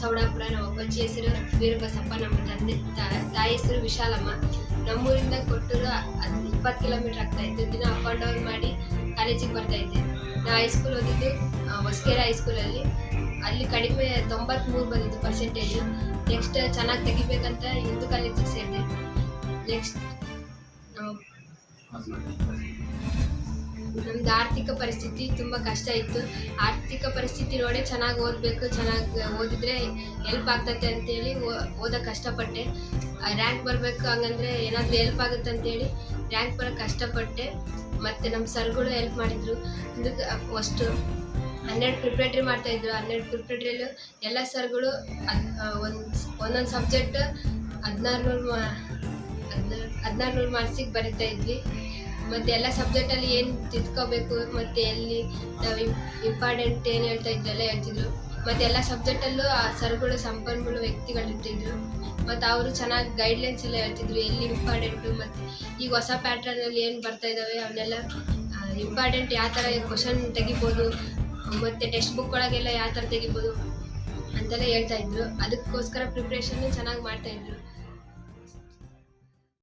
ಚೌಡಾಪುರ ನಮ್ಮ ಅಪ್ಪಾಜಿ ಹೆಸರು ವೀರಬಸಪ್ಪ ನಮ್ಮ ತಂದೆ ತಾಯಿ ಹೆಸರು ವಿಶಾಲಮ್ಮ. ನಮ್ಮೂರಿಂದ ಕೊಟ್ಟೂರು ಅದು ಇಪ್ಪತ್ತು ಕಿಲೋಮೀಟರ್ ಆಗ್ತಾ ಇತ್ತು. ದಿನ ಅಪ್ ಆ್ಯಂಡ್ ಡೌನ್ ಮಾಡಿ ಕಾಲೇಜಿಗೆ ಬರ್ತಾ ಇದ್ದೆ. ನಾ ಹೈಸ್ಕೂಲ್ ಓದಿದ್ದು ಹೊಸಕೆರೆ ಹೈಸ್ಕೂಲಲ್ಲಿ ಅಲ್ಲಿ. ಕಡಿಮೆ ತೊಂಬತ್ಮೂರು ಬಂದಿದ್ದು ಪರ್ಸೆಂಟೇಜು ನೆಕ್ಸ್ಟ್ ಚೆನ್ನಾಗಿ ತೆಗಿಬೇಕಂತ ಹಿಂದೂ ಕಾಲೇಜಿಗೆ ಸೇರಿದೆ. ನೆಕ್ಸ್ಟ್ ನಮ್ದು ಆರ್ಥಿಕ ಪರಿಸ್ಥಿತಿ ತುಂಬ ಕಷ್ಟ ಇತ್ತು. ಆರ್ಥಿಕ ಪರಿಸ್ಥಿತಿ ನೋಡಿ ಚೆನ್ನಾಗಿ ಓದಬೇಕು, ಚೆನ್ನಾಗಿ ಓದಿದ್ರೆ ಹೆಲ್ಪ್ ಆಗ್ತೈತೆ ಅಂತೇಳಿ ಓ- ಓದೋಕೆ ಕಷ್ಟಪಟ್ಟೆ. ರ್ಯಾಂಕ್ ಬರಬೇಕು ಹಂಗಂದ್ರೆ ಏನಾದರೂ ಹೆಲ್ಪ್ ಆಗುತ್ತೆ ಅಂತೇಳಿ ರ್ಯಾಂಕ್ ಬರೋಕ್ಕೆ ಕಷ್ಟಪಟ್ಟೆ. ಮತ್ತು ನಮ್ಮ ಸರ್ಗಳು ಹೆಲ್ಪ್ ಮಾಡಿದರು. ಇದಕ್ಕೆ ಫಸ್ಟು ಹನ್ನೆರಡು ಪ್ರಿಪ್ರೇಟ್ರಿ ಮಾಡ್ತಾಯಿದ್ರು ಹನ್ನೆರಡು ಪ್ರಿಪ್ರೇಟ್ರಿಯಲ್ಲೂ ಎಲ್ಲ ಸರ್ಗಳು ಒಂದು, ಒಂದೊಂದು ಸಬ್ಜೆಕ್ಟ್ ಹದಿನಾರು ನೂರು ಹದಿನಾರು ಹದಿನಾರು ನೂರು ಮಾರ್ಕ್ಸಿಗೆ ಬರಿತಾ ಇದ್ವಿ. ಮತ್ತು ಎಲ್ಲ ಸಬ್ಜೆಕ್ಟಲ್ಲಿ ಏನು ತಿದ್ಕೋಬೇಕು, ಮತ್ತು ಎಲ್ಲಿ ನಾವು ಇಂಪಾರ್ಟೆಂಟ್ ಏನು ಹೇಳ್ತಾ ಇದ್ದೆಲ್ಲ ಹೇಳ್ತಿದ್ರು. ಮತ್ತೆ ಎಲ್ಲ ಸಬ್ಜೆಕ್ಟಲ್ಲೂ ಆ ಸರ್ಗಳು, ಸಂಪನ್ಮೂಲ ವ್ಯಕ್ತಿಗಳಿರ್ತಿದ್ರು ಮತ್ತು ಅವರು ಚೆನ್ನಾಗಿ ಗೈಡ್ಲೈನ್ಸ್ ಎಲ್ಲ ಹೇಳ್ತಿದ್ರು, ಎಲ್ಲಿ ಇಂಪಾರ್ಟೆಂಟು ಮತ್ತು ಈಗ ಹೊಸ ಪ್ಯಾಟ್ರನಲ್ಲಿ ಏನು ಬರ್ತಾ ಇದ್ದಾವೆ ಅವನ್ನೆಲ್ಲ ಇಂಪಾರ್ಟೆಂಟ್ ಯಾವ ಥರ ಕ್ವಶನ್ ತೆಗಿಬೋದು, ಮತ್ತು ಟೆಕ್ಸ್ಟ್ ಬುಕ್ ಒಳಗೆಲ್ಲ ಯಾವ ಥರ ತೆಗಿಬೋದು ಅಂತೆಲ್ಲ ಹೇಳ್ತಾ ಇದ್ರು. ಅದಕ್ಕೋಸ್ಕರ ಪ್ರಿಪ್ರೇಷನ್ನು ಚೆನ್ನಾಗಿ ಮಾಡ್ತಾಯಿದ್ರು